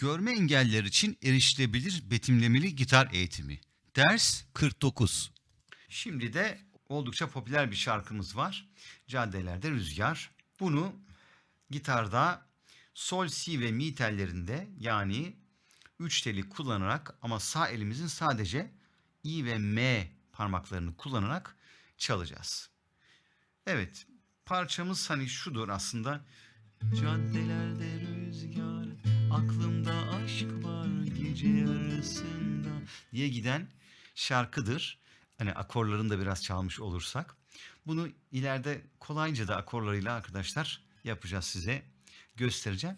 Görme engelliler için erişilebilir betimlemeli gitar eğitimi. Ders 49. Şimdi de oldukça popüler bir şarkımız var. Caddelerde Rüzgar. Bunu gitarda sol, si ve mi tellerinde yani üç teli kullanarak ama sağ elimizin sadece i ve m parmaklarını kullanarak çalacağız. Evet, parçamız hani şudur aslında. Caddelerde rüzgar, var gece yarısında diye giden şarkıdır. Hani akorlarını da biraz çalmış olursak. Bunu ileride kolayca da akorlarıyla arkadaşlar yapacağız size göstereceğim.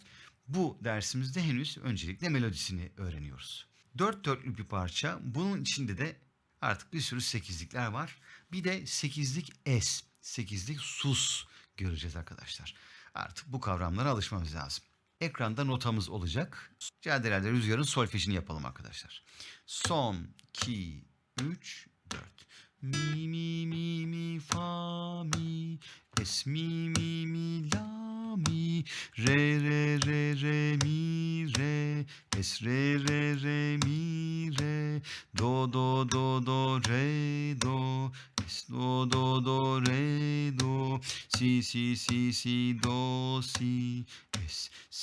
Bu dersimizde henüz öncelikle melodisini öğreniyoruz. Dört dörtlük bir parça. Bunun içinde de artık bir sürü sekizlikler var. Bir de sekizlik es, sekizlik sus göreceğiz arkadaşlar. Artık bu kavramlara alışmamız lazım. Ekranda notamız olacak. Caddelerde rüzgarın solfejini yapalım arkadaşlar. Son, ki, üç, dört. Mi, mi, mi, mi, fa, mi. Es, mi, mi, mi, la, mi. Re, re, re, re, mi, re. Es, re, re, re, mi, re. Do, do, do, do, re, do. Es, do, do, do, re, do. Si, si, si, si, do, si.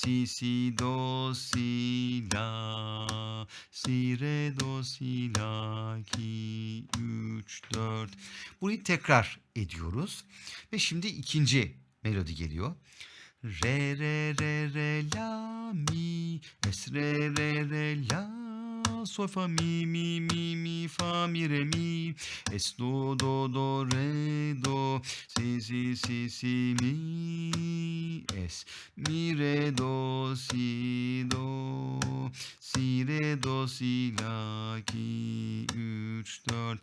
Si, si, do, si, la. Si, re, do, si, la, ki, üç, dört. Burayı tekrar ediyoruz. Ve şimdi ikinci melodi geliyor. Re, re, re, re, la, mi. Es, re, re, re, la. Sol, fa, mi, mi, mi, mi, fa, mi, re, mi. Es, do, do, do, re, do. Si, si, si, si, mi. Es, mi, re, do, si, do. Si, re, do, si, la, ki, üç, dört.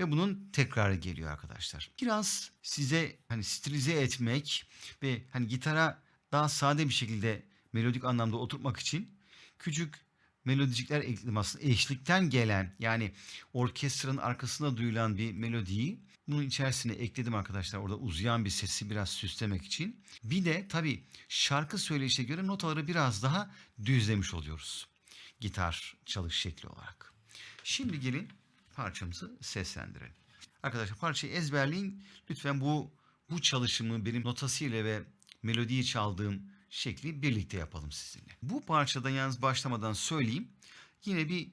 Ve bunun tekrarı geliyor arkadaşlar. Biraz size hani stilize etmek ve hani gitara daha sade bir şekilde melodik anlamda oturtmak için küçük melodicikler ekledim aslında. Eşlikten gelen yani orkestranın arkasında duyulan bir melodiyi bunun içerisine ekledim arkadaşlar. Orada uzayan bir sesi biraz süslemek için. Bir de tabii şarkı söyleyişe göre notaları biraz daha düzlemiş oluyoruz. Gitar çalış şekli olarak. Şimdi gelin parçamızı seslendirelim. Arkadaşlar parçayı ezberleyin. Lütfen bu bu çalışımı benim notasıyla ve melodiyi çaldığım şekli birlikte yapalım sizinle. Bu parçada yalnız başlamadan söyleyeyim. Yine bir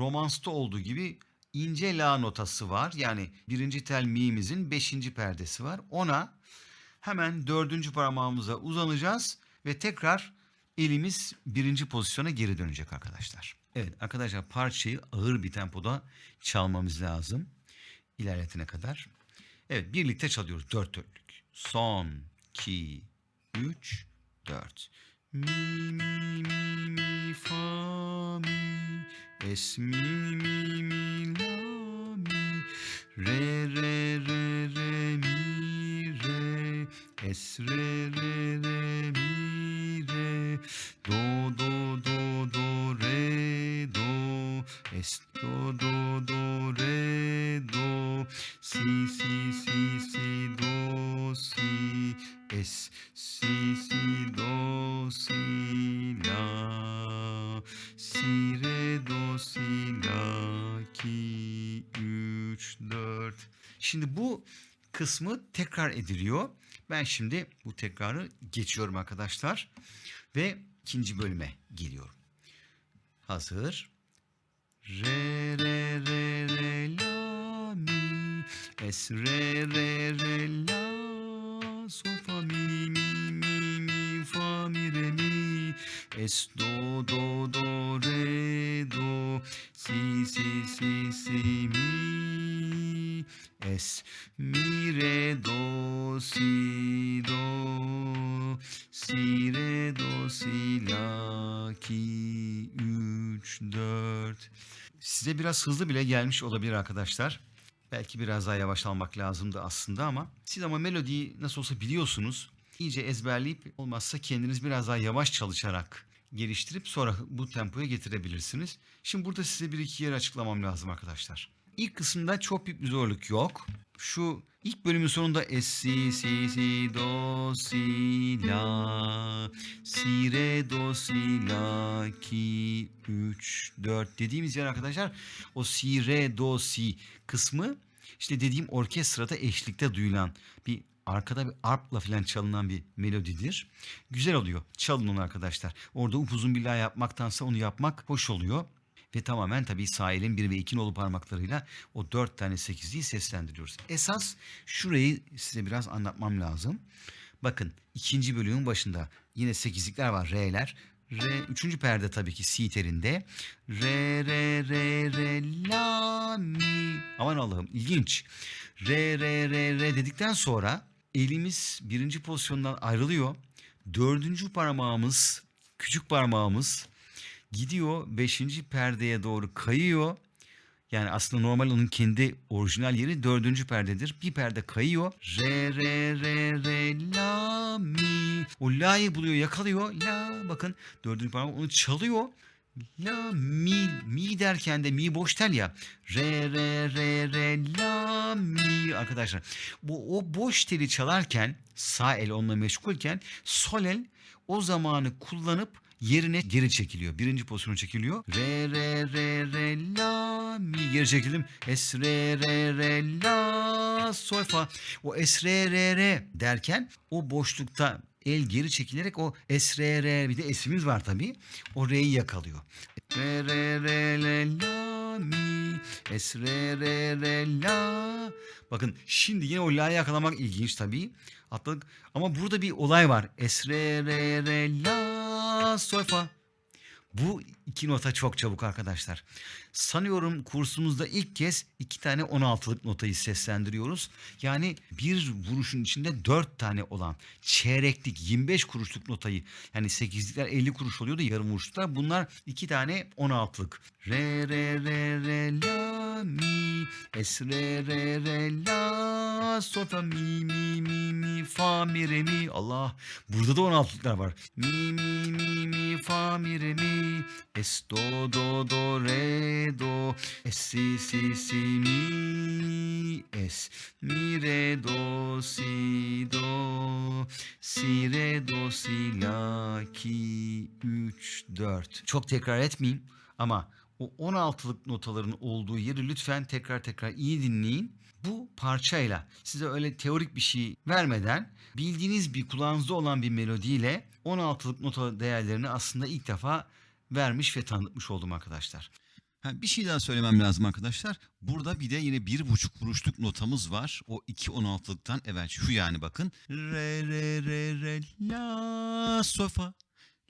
romansta olduğu gibi ince la notası var. Yani birinci tel mi'mizin beşinci perdesi var. Ona hemen dördüncü parmağımıza uzanacağız ve tekrar elimiz birinci pozisyona geri dönecek arkadaşlar. Evet arkadaşlar parçayı ağır bir tempoda çalmamız lazım. ilerletene kadar. Evet birlikte çalıyoruz dört dörtlük. Son, iki, üç, dört. Mi, mi, mi, mi, fa, mi. Es, mi, mi, mi, la, mi. Re, re, re, re, mi, re. Es, re, re, Şimdi bu kısmı tekrar ediliyor. Ben şimdi bu tekrarı geçiyorum arkadaşlar. Ve ikinci bölüme geliyorum. Hazır. Re, re, re, re, la, mi. Es, re, re, re, la. Sol, fa, mi, mi, mi, mi, fa, mi, re, mi. Es, do, do, do, 3, 4. Size biraz hızlı bile gelmiş olabilir arkadaşlar. Belki biraz daha yavaş almak lazımdı aslında ama siz ama melodiyi nasıl olsa biliyorsunuz. İyice ezberleyip olmazsa kendiniz biraz daha yavaş çalışarak geliştirip sonra bu tempoya getirebilirsiniz. Şimdi burada size bir iki yer açıklamam lazım arkadaşlar. İlk kısımda çok büyük bir zorluk yok. Şu ilk bölümün sonunda es, si, si, si, do, si, la, si, re, do, si, la, ki, 3, 4 dediğimiz yer arkadaşlar o si, re, do, si kısmı işte dediğim orkestrada eşlikte duyulan bir arkada bir arpla falan çalınan bir melodidir. Güzel oluyor. Çalın onu arkadaşlar. Orada upuzun bir yapmaktansa onu yapmak hoş oluyor. Ve tamamen tabii sağ elin bir ve iki nolu parmaklarıyla o dört tane sekizliği seslendiriyoruz. Esas şurayı size biraz anlatmam lazım. Bakın ikinci bölümün başında yine sekizlikler var R'ler. Re, üçüncü perde tabii ki si telinde. Re, re, re, re, la, mi. Aman Allah'ım ilginç. Re, re, re, re dedikten sonra elimiz birinci pozisyondan ayrılıyor. Dördüncü parmağımız, küçük parmağımız gidiyor beşinci perdeye doğru kayıyor. Yani aslında normal onun kendi orijinal yeri dördüncü perdedir. Bir perde kayıyor. Re re re re la mi. O la'yı buluyor yakalıyor. La bakın dördüncü parmak onu çalıyor. La mi mi derken de mi boş tel ya. Re re re re la mi arkadaşlar. Bu o boş teli çalarken sağ el onunla meşgulken sol el o zamanı kullanıp yerine geri çekiliyor. Birinci pozisyona çekiliyor. Re re re re la mi geri çekildim. Es re re re la sol fa. O es re re re derken o boşlukta el geri çekilerek o es re re bir de esimiz var tabii. O re'yi yakalıyor. Re re re re la mi es re re re la. Bakın şimdi yine o la'yı yakalamak ilginç tabii. Atladık. Ama burada bir olay var. Es re re re la fa. Bu iki nota çok çabuk arkadaşlar. Sanıyorum kursumuzda ilk kez iki tane 16'lık notayı seslendiriyoruz. Yani bir vuruşun içinde dört tane olan çeyreklik 25 kuruşluk notayı yani 8'likler 50 kuruş oluyordu yarım vuruşluklar. Bunlar iki tane 16'lık. Re re re re la mi es re re re la sol fa mi mi mi mi fa mi? Re mi Allah burada da 16'lıklar var. Mi mi mi mi fa mi? Re mi es do do do re do. Es si si si mi. Es mi re do si do. Si re do si la ki 3 4 çok tekrar etmeyeyim ama o 16'lık notaların olduğu yeri lütfen tekrar tekrar iyi dinleyin. Bu parçayla size öyle teorik bir şey vermeden bildiğiniz bir kulağınızda olan bir melodiyle 16'lık nota değerlerini aslında ilk defa vermiş ve tanıtmış oldum arkadaşlar. Ha, bir şey daha söylemem lazım arkadaşlar. Burada bir de yine bir buçuk vuruşluk notamız var. O 2.16'lıktan evet şu yani bakın. Re re re re la sofa.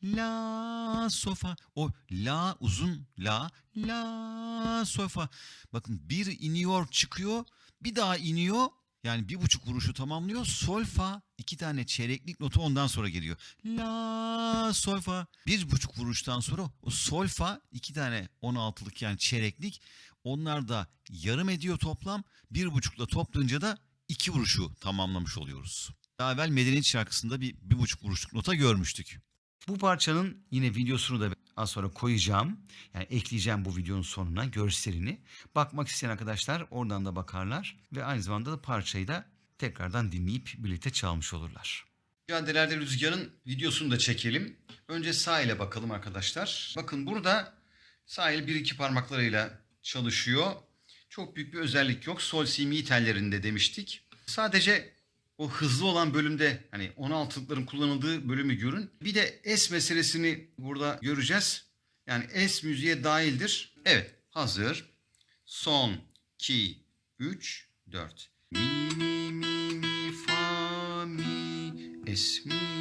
La sofa. O la uzun la la sofa. Bakın bir iniyor çıkıyor bir daha iniyor. Yani bir buçuk vuruşu tamamlıyor. Sol fa iki tane çeyreklik nota ondan sonra geliyor. La sol fa bir buçuk vuruştan sonra o sol fa iki tane on altılık yani çeyreklik onlar da yarım ediyor toplam. Bir buçukla toplayınca da iki vuruşu tamamlamış oluyoruz. Daha evvel Medeniyet şarkısında bir, bir buçuk vuruşluk nota görmüştük. Bu parçanın yine videosunu da az sonra koyacağım. Yani ekleyeceğim bu videonun sonuna görselini. Bakmak isteyen arkadaşlar oradan da bakarlar. Ve aynı zamanda da parçayı da tekrardan dinleyip birlikte çalmış olurlar. Caddelerde Rüzgar'ın videosunu da çekelim. Önce sağ bakalım arkadaşlar. Bakın burada sağ el bir iki parmaklarıyla çalışıyor. Çok büyük bir özellik yok. Sol si mi tellerinde demiştik. Sadece o hızlı olan bölümde hani 16'lıkların kullanıldığı bölümü görün. Bir de es meselesini burada göreceğiz. Yani es müziğe dahildir. Evet hazır. Son 2 3 4. Mi mi mi mi fa mi es mi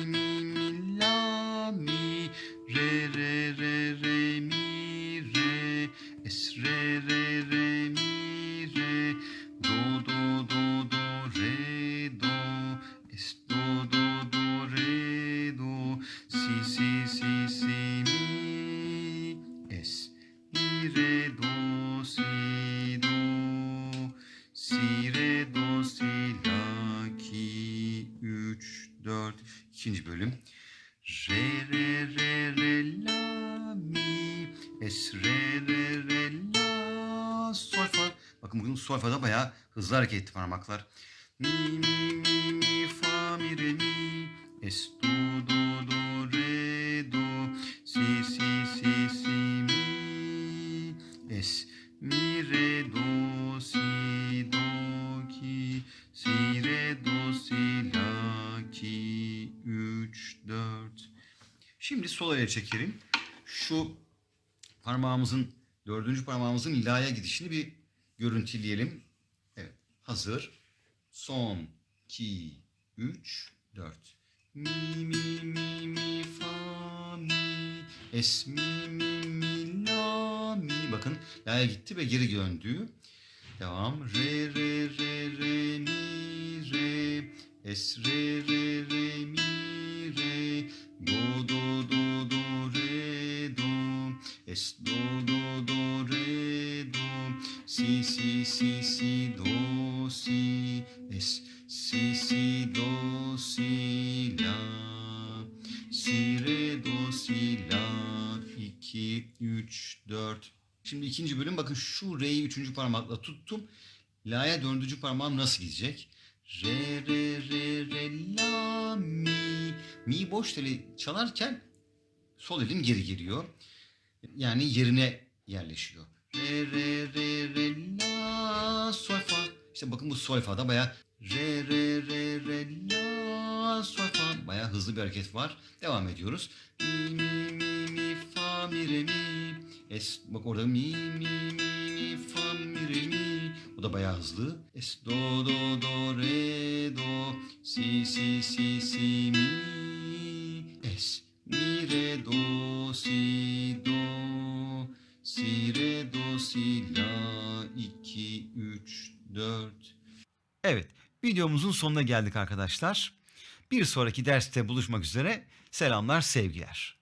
la mi es re re la sol fa bakın bu Bakın sol fa'da bayağı hızlı hareket etti parmaklar. Mi mi mi mi fa mi re mi. Es do do do re do. Si si si si mi. Es mi re do si do ki. Si re do si la ki. 3 4 Şimdi sol ele çekelim. Şu parmağımızın dördüncü parmağımızın la'ya gidişini bir görüntüleyelim. Evet. Hazır. Son, iki, üç, dört. Mi mi mi mi fa mi es mi mi mi la mi. Bakın la'ya gitti ve geri döndü. Devam. Re re re re mi re es re re re mi re do do do es do do do re do si si si si do si es si si do si la si re do si la 2 3 4 Şimdi ikinci bölüm bakın şu re'yi üçüncü parmakla tuttum. La'ya dördüncü parmağım nasıl gidecek? Re re re re la mi. Mi boş teli çalarken sol elim geri geliyor. Yani yerine yerleşiyor. Re re re re la sol fa. İşte bakın bu sol fa'da baya re re re re la sol fa. Baya hızlı bir hareket var. Devam ediyoruz. Mi mi mi mi fa mi re mi. Es bak orada mi mi mi mi fa mi re mi. O da bayağı hızlı. Es do do do re do si si si si mi videomuzun sonuna geldik arkadaşlar. Bir sonraki derste buluşmak üzere. Selamlar, sevgiler.